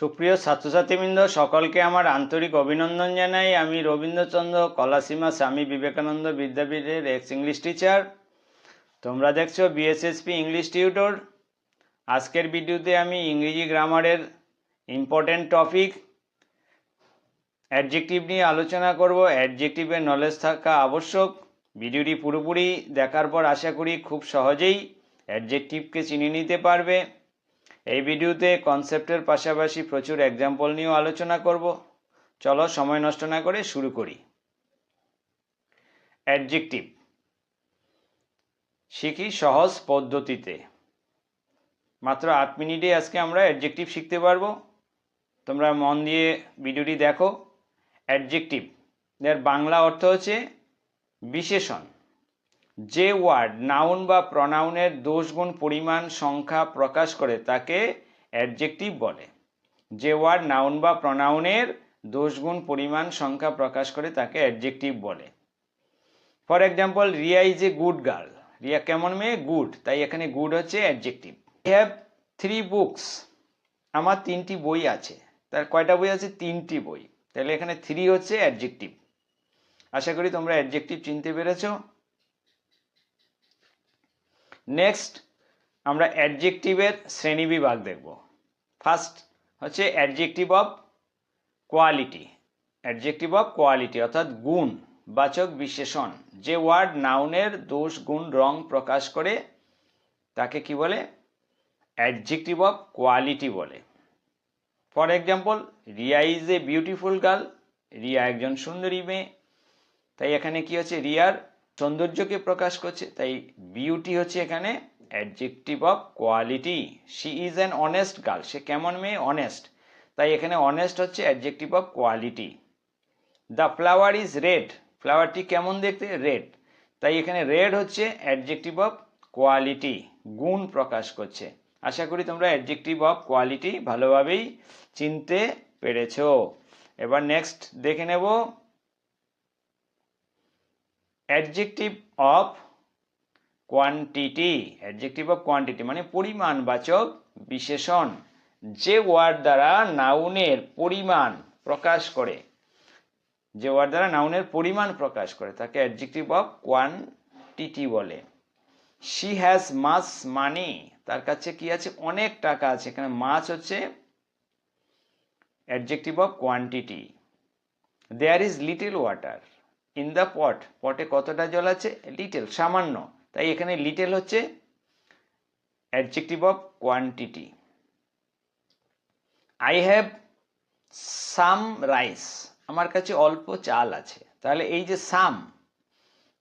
সুপ্রিয় ছাত্রছাত্রীবৃন্দ, সকলকে আমার আন্তরিক অভিনন্দন জানাই। আমি রবীন্দ্রচন্দ্র, কলাসীমা, স্বামী বিবেকানন্দ বিদ্যাপীঠের এক্স ইংলিশ টিচার তোমরা দেখছ বিএসএসপি ইংলিশ টিউটর আজকের ভিডিওতে আমি ইংরেজি গ্রামারের ইম্পর্টেন্ট টপিক অ্যাডজেক্টিভ নিয়ে আলোচনা করব। অ্যাডজেক্টিভের নলেজ থাকা আবশ্যক। ভিডিওটি পুরোপুরি দেখার পর আশা করি খুব সহজেই অ্যাডজেক্টিভকে চিনে নিতে পারবে। এই ভিডিওতে কনসেপ্টের পাশাপাশি প্রচুর এক্সাম্পল নিয়েও আলোচনা করব। চলো সময় নষ্ট না করে শুরু করি। অ্যাডজেক্টিভ শিখি সহজ পদ্ধতিতে। মাত্র আট মিনিটে আজকে আমরা অ্যাডজেক্টিভ শিখতে পারব। তোমরা মন দিয়ে ভিডিওটি দেখো। অ্যাডজেক্টিভ এর বাংলা অর্থ হচ্ছে বিশেষণ। যে ওয়ার্ড নাউন বা প্রনাউনের দোষগুণ পরিমাণ সংখ্যা প্রকাশ করে তাকে অ্যাডজেক্টিভ বলে। যে ওয়ার্ড নাউন বা প্রনাউনের দোষগুণ পরিমাণ সংখ্যা প্রকাশ করে তাকে অ্যাডজেক্টিভ বলে। For example, Riya is a good girl. Riya কেমন মেয়ে? গুড। তাই এখানে গুড হচ্ছে adjective. I have three books আমার তিনটি বই আছে। তার কয়টা বই আছে? তিনটি বই। তাহলে এখানে থ্রি হচ্ছে অ্যাডজেক্টিভ। আশা করি তোমরা অ্যাডজেক্টিভ চিনতে পেরেছ। নেক্সট আমরা অ্যাডজেক্টিভের শ্রেণীবিভাগ দেখব। ফার্স্ট হচ্ছে adjective of quality adjective of quality অর্থাৎ গুণ, বাচক বিশেষণ যে ওয়ার্ড নাউনের দোষ, গুণ, রং প্রকাশ করে, তাকে কি বলে? অ্যাডজেক্টিভ অফ কোয়ালিটি বলে। For example Riya is a beautiful girl Riya একজন সুন্দরী মেয়ে। তাই এখানে কি হচ্ছে? রিয়ার সৌন্দর্যকে প্রকাশ করছে, তাই বিউটি হচ্ছে এখানে adjective of quality she is an honest girl সে কেমন মেয়ে? অনেস্ট তাই এখানে অনেস্ট হচ্ছে adjective of quality the flower is red ফ্লাওয়ারটি কেমন দেখতে? রেড তাই এখানে রেড হচ্ছে অ্যাডজেক্টিভ অফ কোয়ালিটি গুণ প্রকাশ করছে। আশা করি তোমরা অ্যাডজেক্টিভ অফ কোয়ালিটি ভালোভাবেই চিনতে পেরেছ। এবার নেক্সট দেখে নেব adjective of quantity adjective of quantity মানে পরিমাণবাচক বিশেষণ। যে ওয়ার্ড দ্বারা নাউনের পরিমাণ প্রকাশ করে। যে ওয়ার্ড দ্বারা নাউনের পরিমাণ প্রকাশ করে, তাকে অ্যাডজেক্টিভ অফ কোয়ান্টিটি বলে। শি হ্যাজ মাস মানি তার কাছে কি আছে? অনেক টাকা আছে। এখানে মাছ হচ্ছে adjective of quantity there is little water in the pot পটে কতটা জল আছে? লিটেল সামান্য। তাই এখানে লিটেল হচ্ছে adjective of quantity I have some rice আমার কাছে অল্প চাল আছে। তাহলে এই যে সাম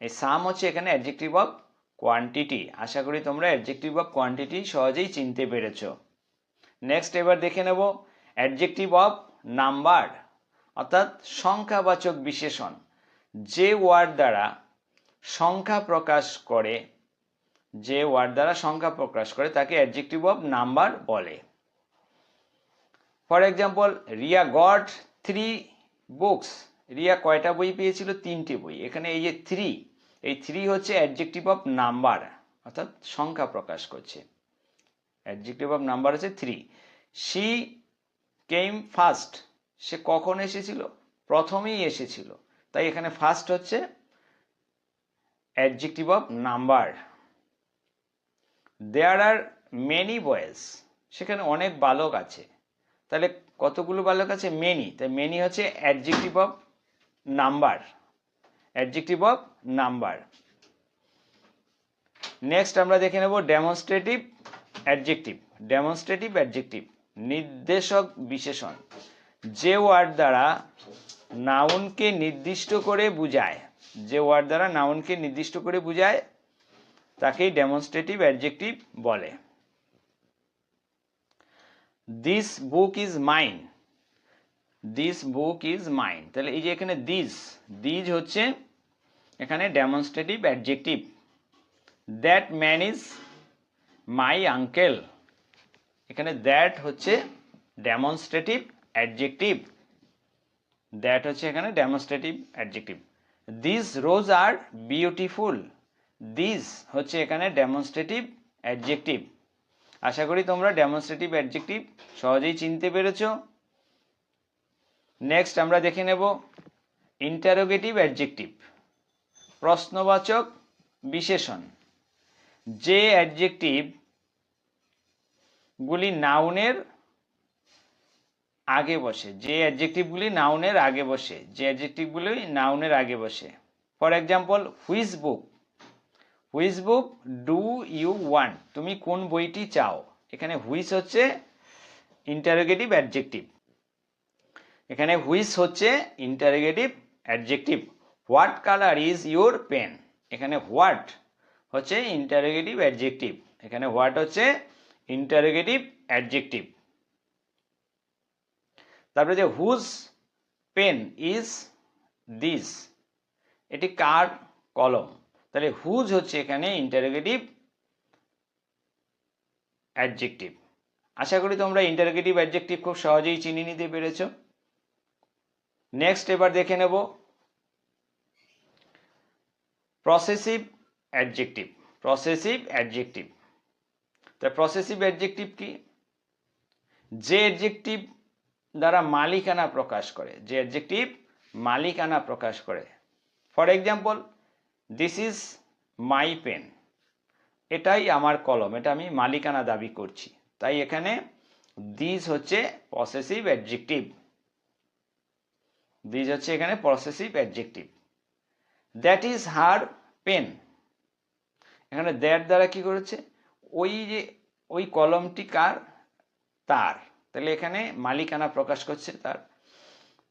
এই সাম হচ্ছে এখানে অ্যাডজেক্টিভ অফ কোয়ান্টিটি আশা করি তোমরা অ্যাডজেক্টিভ অফ কোয়ান্টিটি সহজেই চিনতে পেরেছ। নেক্সট এবার দেখে নেব অ্যাডজেক্টিভ অফ নাম্বার অর্থাৎ সংখ্যাবাচক বিশেষণ। যে ওয়ার্ড দ্বারা সংখ্যা প্রকাশ করে, যে ওয়ার্ড দ্বারা সংখ্যা প্রকাশ করে তাকে অ্যাডজেক্টিভ অফ নাম্বার বলে। For example Riya got three books Riya কয়টা বই পেয়েছিল? তিনটে বই। এখানে এই যে থ্রি এই থ্রি হচ্ছে অ্যাডজেক্টিভ অফ নাম্বার অর্থাৎ সংখ্যা প্রকাশ করছে। অ্যাডজেক্টিভ অফ নাম্বার হচ্ছে থ্রি শি কেম ফার্স্ট সে কখন এসেছিল? প্রথমেই এসেছিল। তাই এখানে ফার্স্ট হচ্ছে adjective of number there are many boys সেখানে অনেক বালক আছে। তাহলে কতগুলো বালক আছে? মেনি তাই মেনি হচ্ছে adjective of number adjective of number next আমরা দেখে নেব ডেমনস্ট্রেটিভ অ্যাডজেক্টিভ ডেমনস্ট্রেটিভ অ্যাডজেক্টিভ নির্দেশক বিশেষণ. যে ওয়ার্ড দ্বারা নাউনকে নির্দিষ্ট করে বুঝায়। যে ওয়ার্ড দ্বারা নাউনকে নির্দিষ্ট করে বুঝায়, তাকেই ডেমনস্ট্রেটিভ অ্যাডজেক্টিভ বলে। This book is mine this book is mine তাহলে এই যে এখানে দিস দিজ হচ্ছে এখানে demonstrative adjective that man is my uncle এখানে দ্যাট হচ্ছে ডেমনস্ট্রেটিভ অ্যাডজেক্টিভ দ্যাট হচ্ছে এখানে demonstrative adjective this rose are beautiful this হচ্ছে এখানে ডেমনস্ট্রেটিভ অ্যাডজেক্টিভ আশা করি তোমরা ডেমনস্ট্রেটিভ অ্যাডজেক্টিভ সহজেই চিনতে পেরেছ। নেক্সট আমরা দেখে নেব ইন্টারোগেটিভ অ্যাডজেক্টিভ প্রশ্নবাচক বিশেষণ। যে অ্যাডজেক্টিভ গুলি নাউনের আগে বসে। যে অ্যাডজেক্টিভগুলি নাউনের আগে বসে, যে অ্যাডজেক্টিভগুলি নাউনের আগে বসে। ফর এক্সাম্পল হুইস বুক হুইস বুক ডু ইউ ওয়ান তুমি কোন বইটি চাও? এখানে হুইস হচ্ছে ইন্টারোগেটিভ অ্যাডজেক্টিভ এখানে হুইস হচ্ছে interrogative adjective what colour is your pen এখানে হোয়াট হচ্ছে ইন্টারোগেটিভ অ্যাডজেক্টিভ এখানে হোয়াট হচ্ছে ইন্টারোগেটিভ অ্যাডজেক্টিভ তারপরে যে হুজ পেন ইজ দিস এটি কার কলম? তাহলে হুজ হচ্ছে এখানে ইন্টারোগেটিভ অ্যাডজেক্টিভ আশা করি তোমরা ইন্টারোগেটিভ অ্যাডজেক্টিভ খুব সহজেই চিনি নিতে পেরেছ। নেক্সট এবার দেখে নেব। প্রসেসিভ অ্যাডজেক্টিভ প্রসেসিভ অ্যাডজেক্টিভ তা প্রসেসিভ অ্যাডজেক্টিভ কি? যে অ্যাডজেক্টিভ দ্বারা মালিকানা প্রকাশ করে, যে অ্যাডজেক্টিভ মালিকানা প্রকাশ করে। For example this is my pen এটাই আমার কলম, এটা আমি মালিকানা দাবি করছি। তাই এখানে দিস হচ্ছে পসেসিভ অ্যাডজেক্টিভ দিস হচ্ছে এখানে possessive adjective that is her pen এখানে দ্যাট দ্বারা কি করেছে? ওই যে, ওই কলমটি কার? তার। তাহলে এখানে মালিকানা প্রকাশ করছে তার।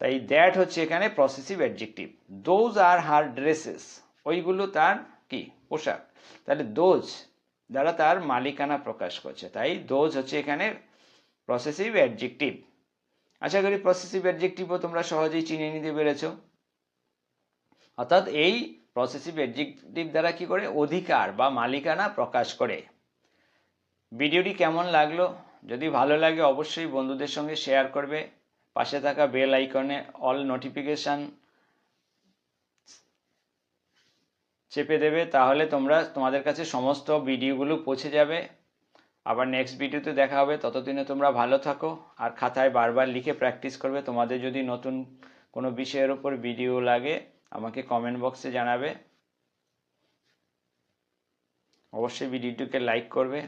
তাই দ্যাট হচ্ছে এখানে possessive adjective those are her dresses ওইগুলো তার কি? পোশাক। তাহলে দোজ দ্বারা তার মালিকানা প্রকাশ করছে। তাই দোজ হচ্ছে এখানে প্রসেসিভ অ্যাডজেক্টিভ আশা করি প্রসেসিভ অ্যাডজেক্টিভও তোমরা সহজেই চিনে নিতে পেরেছ। অর্থাৎ এই প্রসেসিভ অ্যাডজেক্টিভ দ্বারা কি করে? অধিকার বা মালিকানা প্রকাশ করে। ভিডিওটি কেমন লাগল? যদি ভালো লাগে অবশ্যই বন্ধুদের সঙ্গে শেয়ার করবে। পাশে থাকা বেল আইকনে অল নোটিফিকেশান চেপে দেবে, তাহলে তোমরা, তোমাদের কাছে সমস্ত ভিডিওগুলো পৌঁছে যাবে। আবার নেক্সট ভিডিওতে দেখা হবে। ততদিনে তোমরা ভালো থাকো আর খাতায় বারবার লিখে প্র্যাকটিস করবে। তোমাদের যদি নতুন কোনো বিষয়ের ওপর ভিডিও লাগে, আমাকে কমেন্ট বক্সে জানাবে। অবশ্যই ভিডিওটিকে লাইক করবে।